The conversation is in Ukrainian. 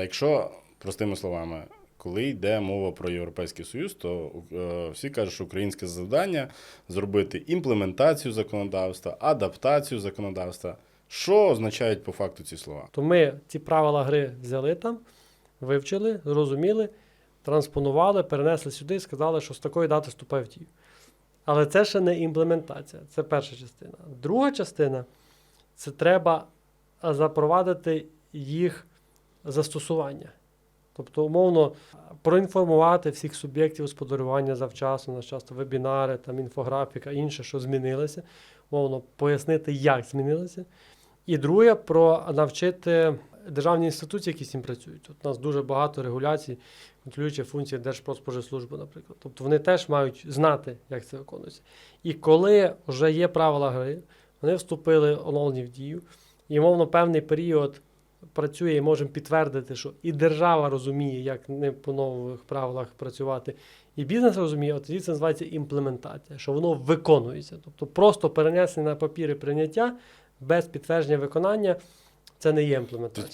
Якщо простими словами, коли йде мова про Європейський Союз, то е, всі кажуть, що українське завдання зробити імплементацію законодавства, адаптацію законодавства. Що означають по факту ці слова? То ми ці правила гри взяли там, вивчили, зрозуміли, транспонували, перенесли сюди і сказали, що з такої дати вступає в дію. Але це ще не імплементація, це перша частина. Друга частина це треба запровадити їх застосування. Тобто, умовно, проінформувати всіх суб'єктів господарювання завчасно, у нас часто вебінари, там інфографіка, інше, що змінилося, умовно, пояснити, як змінилося. І друге, про навчити державні інституції, які з цим працюють. Тут у нас дуже багато регуляцій, контролюючи функції Держпродспоживслужби, наприклад. Тобто вони теж мають знати, як це виконується. І коли вже є правила гри, вони вступили оновлені в дію, і, мовно, певний період працює і можемо підтвердити, що і держава розуміє, як не по нових правилах працювати, і бізнес розуміє, от тоді це називається імплементація, що воно виконується. Тобто просто перенесення на папір і прийняття без підтвердження виконання це не є імплементація.